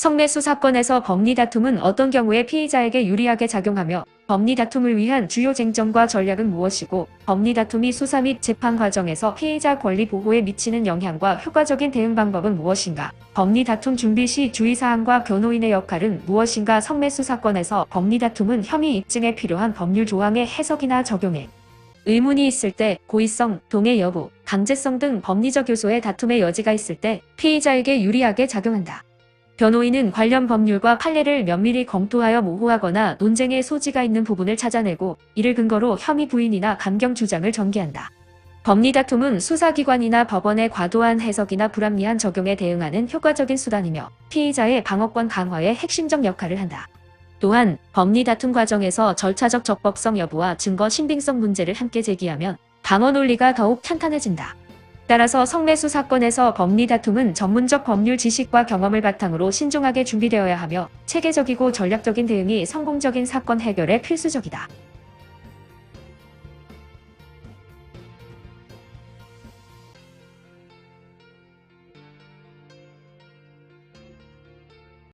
성매수 사건에서 법리 다툼은 어떤 경우에 피의자에게 유리하게 작용하며 법리 다툼을 위한 주요 쟁점과 전략은 무엇이고 법리 다툼이 수사 및 재판 과정에서 피의자 권리 보호에 미치는 영향과 효과적인 대응 방법은 무엇인가? 법리 다툼 준비 시 주의사항과 변호인의 역할은 무엇인가? 성매수 사건에서 법리 다툼은 혐의 입증에 필요한 법률 조항의 해석이나 적용에 의문이 있을 때 고의성, 동의 여부, 강제성 등 법리적 요소의 다툼의 여지가 있을 때 피의자에게 유리하게 작용한다. 변호인은 관련 법률과 판례를 면밀히 검토하여 모호하거나 논쟁의 소지가 있는 부분을 찾아내고 이를 근거로 혐의 부인이나 감경 주장을 전개한다. 법리 다툼은 수사기관이나 법원의 과도한 해석이나 불합리한 적용에 대응하는 효과적인 수단이며 피의자의 방어권 강화에 핵심적 역할을 한다. 또한 법리 다툼 과정에서 절차적 적법성 여부와 증거 신빙성 문제를 함께 제기하면 방어 논리가 더욱 탄탄해진다. 따라서 성매수 사건에서 법리 다툼은 전문적 법률 지식과 경험을 바탕으로 신중하게 준비되어야 하며 체계적이고 전략적인 대응이 성공적인 사건 해결에 필수적이다.